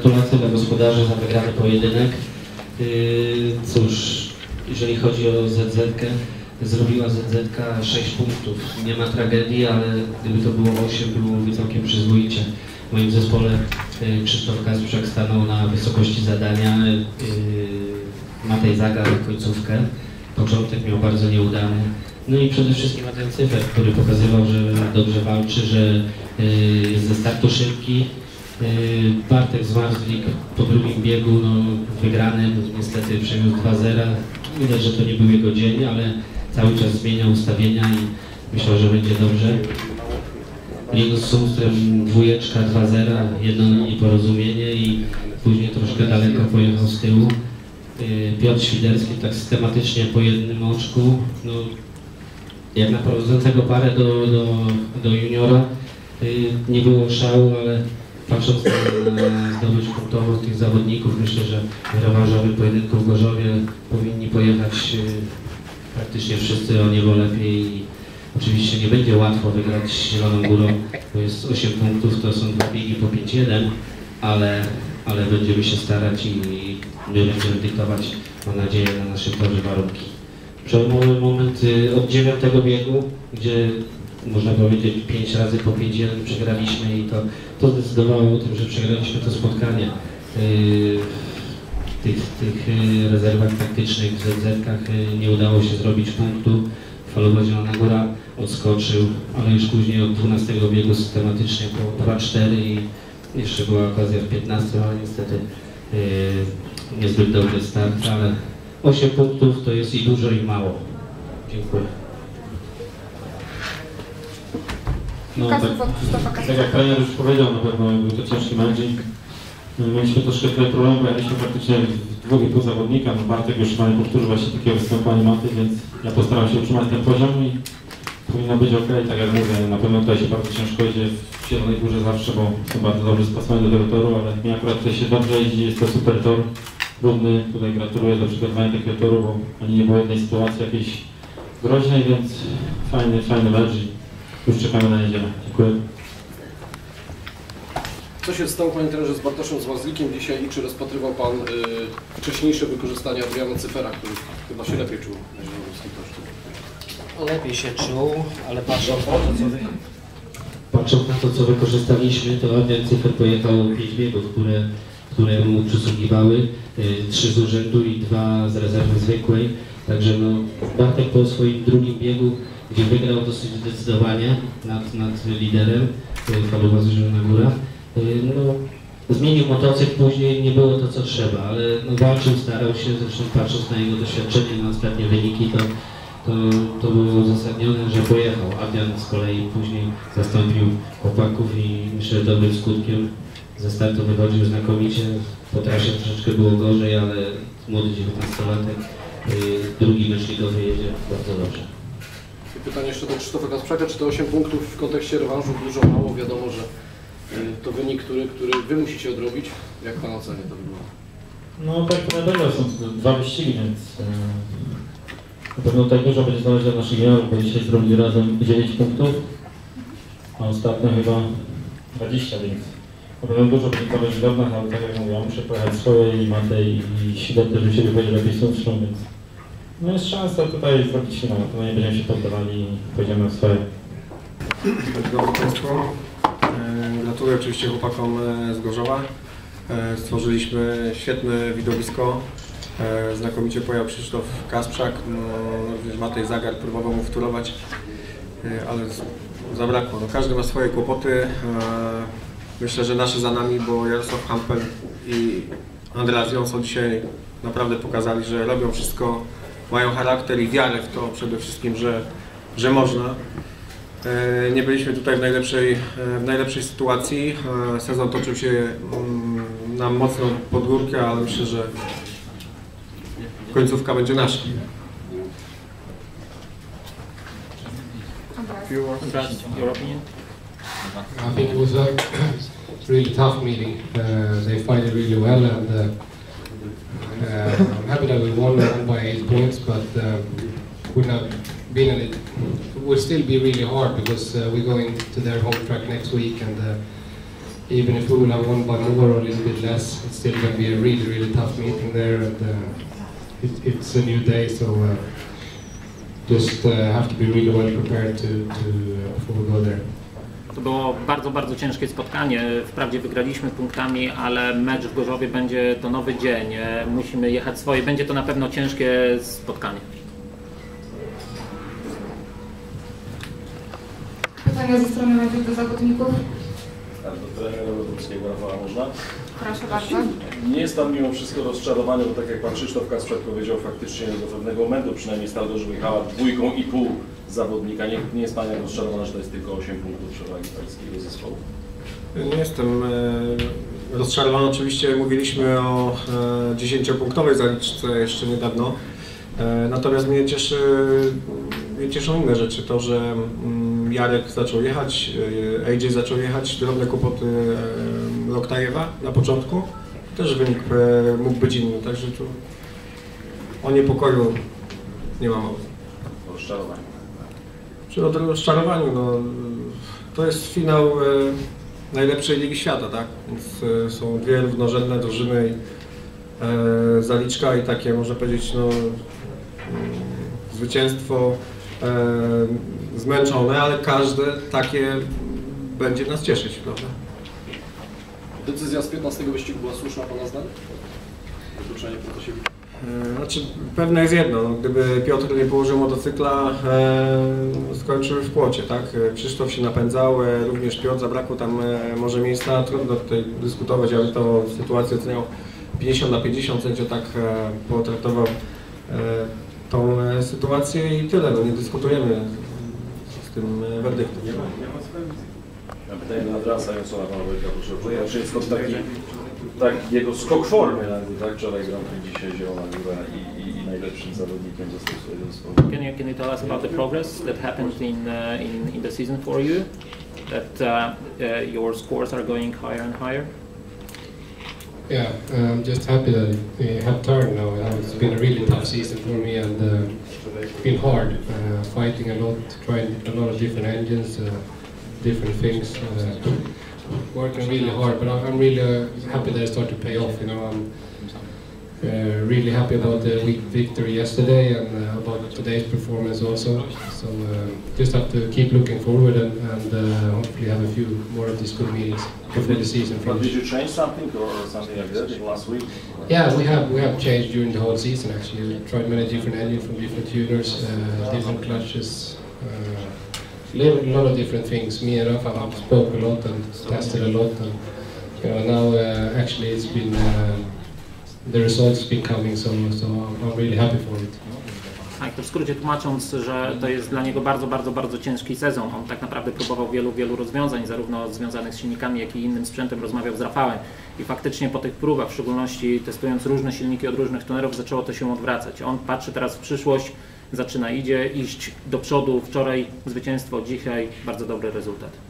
Gratulacje dla gospodarzy za wygrany pojedynek. Yy, Cóż, jeżeli chodzi o ZZ, zrobiła ZZ 6 punktów. Nie ma tragedii, ale gdyby to było 8, byłoby całkiem przyzwoicie. W moim zespole yy, Krzysztof Kasprzak stanął na wysokości zadania. Yy, Matej zagarł końcówkę. Początek miał bardzo nieudany. No i przede wszystkim ten cyfer, który pokazywał, że dobrze walczy, że ze startu szybki. Yy, Bartek Zmarzlik po drugim biegu, no, wygranym, niestety przeniósł 2-0. Widać, że to nie był jego dzień, ale cały czas zmienia ustawienia i myślał, że będzie dobrze. Linus Sundström dwójeczka 2-0, jedno nieporozumienie i później troszkę daleko pojechał z tyłu. Yy, Piotr Świderski tak systematycznie po jednym oczku. No, jak na prowadzącego parę do, do, do juniora yy, nie było szału, ale patrząc na, na zdobycz punktową tych zawodników, myślę, że w rewanżowym pojedynku w Gorzowie powinni pojechać yy, praktycznie wszyscy o niebo lepiej. Oczywiście nie będzie łatwo wygrać Zieloną Górą, bo jest 8 punktów, to są dwa biegi po 5-1, ale, ale będziemy się starać i my będziemy dyktować, mam nadzieję, na naszym torze warunki. Przełomowy moment y, od dziewiątego biegu, gdzie można powiedzieć 5 razy po 5-1 przegraliśmy i to, to zdecydowało o tym, że przegraliśmy to spotkanie. Y, W tych, tych y, rezerwach taktycznych w ZZ-kach y, nie udało się zrobić punktu. Falowa Zielona Góra odskoczył, ale już później od 12 biegu systematycznie po 2-4 i jeszcze była okazja w 15, ale niestety niezbyt dobry start, ale 8 punktów to jest i dużo i mało. Dziękuję. No, tak, od Krzysztofa tak jak trener już powiedział, na pewno był to ciężki mecz i mieliśmy troszkę tyle problemów, jechaliśmy praktycznie w dwóch i pół zawodnika, no Bartek już ma powtórzył właśnie takiego występu animaty, więc ja postaram się utrzymać ten poziom i powinno być ok, tak jak mówię, na pewno tutaj się bardzo ciężko idzie w Zielonej Górze zawsze, bo są bardzo dobrze spasowani do tego toru, ale mi akurat tutaj się dobrze jeździ, jest to super tor, równy, tutaj gratuluję do przygotowania takiego toru, bo ani nie było jednej sytuacji jakiejś groźnej, więc fajny, fajny mecz już czekamy na niedzielę. Dziękuję. Co się stało, panie trenerze, z Bartoszem Złazlikiem dzisiaj i czy rozpatrywał pan y, wcześniejsze wykorzystanie Adriana Cyfera, który chyba się lepiej czuł na Zielonogórskim torze? Lepiej się czuł, ale patrząc na to, co, wy... patrząc na to, co wykorzystaliśmy, to Adrian Cyfer pojechał 5 biegów, które, które mu przysługiwały. y, Trzy z urzędu i dwa z rezerwy zwykłej. Także no, Bartek po swoim drugim biegu, gdzie wygrał dosyć zdecydowanie nad, nad liderem, y, Faluwa z Zielona Góra, y, no, zmienił motocykl później, nie było to co trzeba, ale no, walczył, starał się, zresztą patrząc na jego doświadczenie, na ostatnie wyniki, to to, to było uzasadnione, że pojechał. Adrian z kolei później zastąpił chłopaków i myślę, dobrym skutkiem ze startu wychodził znakomicie. Po trasie troszeczkę było gorzej, ale młody 19-latek, yy, drugi mecz ligowy jedzie bardzo dobrze. I pytanie jeszcze do Krzysztofa Kasprzaka, czy te 8 punktów w kontekście rewanżu dużo mało? Wiadomo, że y, to wynik, który, który wy musicie odrobić. Jak pan ocenia to wygląda? No tak to na pewno są dwa wyścigi, więc e, na pewno tutaj dużo będzie zależeć od naszych juniorów, bo dzisiaj zrobili razem 9 punktów, a ostatnio chyba 20, więc pewno dużo od nas, ale tak jak mówię, ja muszę pojechać swoje i Matej i Sidet też u siebie będzie lepiej słuszną, więc no jest szansa tutaj zrobić finał, to nie będziemy się poddawali i pójdziemy w swoje. E, Gratuluję oczywiście chłopakom e, z Gorzowa. E, Stworzyliśmy świetne widowisko. Znakomicie pojechał Krzysztof Kasprzak. No, również Matej Zagar próbował mu wtórować, e, ale zabrakło. No, każdy ma swoje kłopoty. Myślę, że nasze za nami, bo Jarosław Hampel i Andreas Jonsson dzisiaj naprawdę pokazali, że robią wszystko, mają charakter i wiarę w to przede wszystkim, że, że można. E, Nie byliśmy tutaj w najlepszej, e, w najlepszej sytuacji. E, Sezon toczył się mm, nam mocno pod górkę, ale myślę, że końcówka będzie nasza. I think it was a really tough meeting. Uh, they fight it really well, and uh, uh, I'm happy that we won, by eight points. But uh, would not been in it. It would still be really hard because we're going to their home track next week, and even if we will have won by more or a little bit less, it's still going to be a really, really tough meeting there, and it, it's a new day, so just uh, have to be really well prepared to, to uh, before we go there. To było bardzo, bardzo ciężkie spotkanie. Wprawdzie wygraliśmy punktami, ale mecz w Gorzowie będzie to nowy dzień. Musimy jechać swoje. Będzie to na pewno ciężkie spotkanie. Pytania ze strony mediów do zawodników. Tak, do trenera Rafała można. Proszę bardzo. Nie jest Pan mimo wszystko rozczarowany, bo tak jak Pan Krzysztof Kasprek powiedział, faktycznie do pewnego momentu przynajmniej Stal Gorzów jechała dwójką i pół zawodnika. Nie, nie jest Pan jak rozczarowany, że to jest tylko 8 punktów przewagi pańskiego zespołu. Nie jestem e, rozczarowany. Oczywiście mówiliśmy o e, 10-punktowej zaliczce jeszcze niedawno. E, Natomiast mnie cieszy, mnie cieszą inne rzeczy. To, że mm, Jarek zaczął jechać, e, AJ zaczął jechać, drobne kłopoty e, Loktajewa na początku. Też wynik e, mógł być inny, także tu o niepokoju nie ma mowy. Rozczarowanie. Czy o rozczarowaniu, no, to jest finał e, najlepszej ligi świata, tak? Więc e, są dwie równorzędne drużyny i zaliczka i takie, można powiedzieć, no, mm, zwycięstwo zmęczone, ale każde takie będzie nas cieszyć, prawda? Decyzja z 15 wyścigu była słuszna Pana zdaniem? Wykluczenie Protasiewicza. E, Znaczy, pewne jest jedno, no, gdyby Piotr nie położył motocykla, e, skończył w płocie, tak? E, Krzysztof się napędzał, e, również Piotr, zabrakło tam e, może miejsca, trudno tutaj dyskutować, ale to sytuację oceniał 50 na 50, sędzia tak e, potraktował e, tą e, sytuację i tyle, no nie dyskutujemy z tym e, werdyktem. Ja pytanie do Adrasa Jonsona Pana Wojtka, proszę. Czy jest to taki, tak jego skok formy, tak? Wczoraj Grand Prix, dzisiaj Zielona Góra i, i, i najlepszym zawodnikiem został swojego zespołu. Can you, can you tell us about the progress that happened in, uh, in, in the season for you? That uh, uh, your scores are going higher and higher? Yeah, I'm just happy that it have turned now. It's been a really tough season for me and uh, it's been hard, uh, fighting a lot, trying a lot of different engines, uh, different things, uh, working really hard. But I'm really uh, happy that it started to pay off. You know, I'm uh, really happy about the week victory yesterday and uh, about today's performance also. So uh, just have to keep looking forward and, and uh, hopefully have a few more of these good meetings before the season But did you change something or something like that last week? Yeah, we have we have changed during the whole season actually. We tried many different engines from different tuners, uh, different clutches, a lot of different things. Me and Rafa spoke a lot and tested a lot, and you know now uh, actually it's been uh, the results been coming, so so I'm really happy for it. Tak, to w skrócie tłumacząc, że to jest dla niego bardzo, bardzo, bardzo ciężki sezon. On tak naprawdę próbował wielu, wielu rozwiązań, zarówno związanych z silnikami, jak i innym sprzętem. Rozmawiał z Rafałem i faktycznie po tych próbach, w szczególności testując różne silniki od różnych tunerów, zaczęło to się odwracać. On patrzy teraz w przyszłość, zaczyna idzie iść do przodu. Wczoraj zwycięstwo, dzisiaj bardzo dobry rezultat.